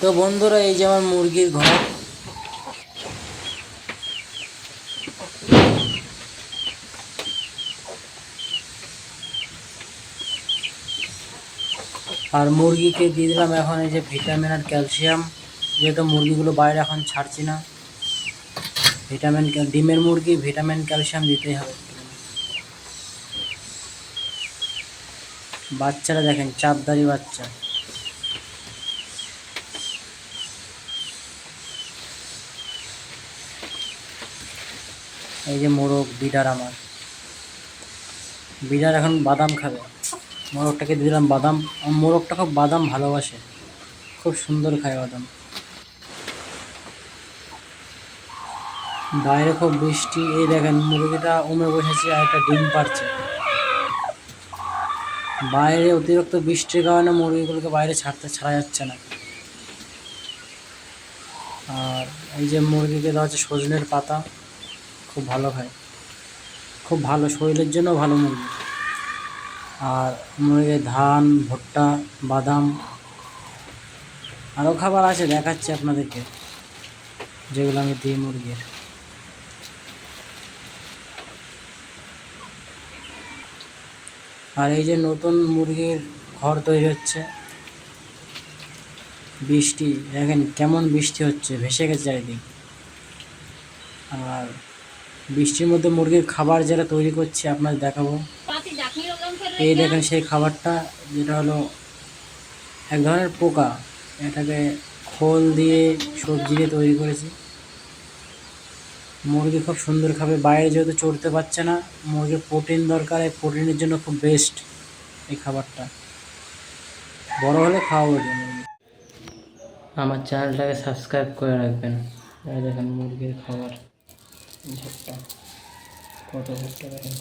তো বন্ধুরা, এই যে আমার মুরগির ঘর। আর মুরগিকে দিয়ে দিলাম এখন এই যে ভিটামিন আর ক্যালসিয়াম। যেহেতু মুরগিগুলো বাইরে এখন ছাড়ছি না, ভিটামিন ডিমের মুরগি, ভিটামিন, ক্যালসিয়াম দিতেই হবে। বাচ্চারা দেখেন, চাপদারি বাচ্চা। এই যে মোরগ বিডার আমার। বিডার এখন বাদাম খাবে। মোরগটাকে দিয়ে দিলাম বাদাম। মোরগটা খুব বাদাম ভালোবাসে। খুব সুন্দর খায় বাদাম। বাইরে খুব বৃষ্টি। এই দেখেন মুরগিটা উমে বসেছে আর একটা ডিম পারছে বাইরে অতিরিক্ত বৃষ্টির কারণে মুরগিগুলোকে বাইরে ছাড়তে ছাড়া যাচ্ছে না। আর এই যে মুরগিকে দেওয়া হচ্ছে সজনের পাতা। খুব ভালো খায় খুব ভালো শরীরের জন্য ভালো মুরগি। আর মুরগির ধান, ভুট্টা, বাদাম আরও খাবার আছে, দেখাচ্ছি আপনাদেরকে, যেগুলো আমি দিই মুরগির। আর এই যে নতুন মুরগির ঘর তৈরি হচ্ছে, বৃষ্টি, দেখেন কেমন বৃষ্টি হচ্ছে, ভেসে গেছে চারিদিক। আর বৃষ্টির মধ্যে মুরগির খাবার যেটা তৈরি করছে, আপনাদের দেখাবো। এই দেখেন সেই খাবারটা, যেটা হলো এক ধরনের পোকা। এটাকে খোল দিয়ে সবজি দিয়ে তৈরি করেছি। মুরগি খুব সুন্দর খাবে। বাইরে যেহেতু চড়তে পারছে না, মুরগির প্রোটিন দরকার, এই প্রোটিনের জন্য খুব বেস্ট এই খাবারটা। বড় হলে খাওয়াবো মুরগি আমার চ্যানেলটাকে সাবস্ক্রাইব করে রাখবেন। দেখেন মুরগির খাবার। ঝোপটা কত ভুট্টা দেখেন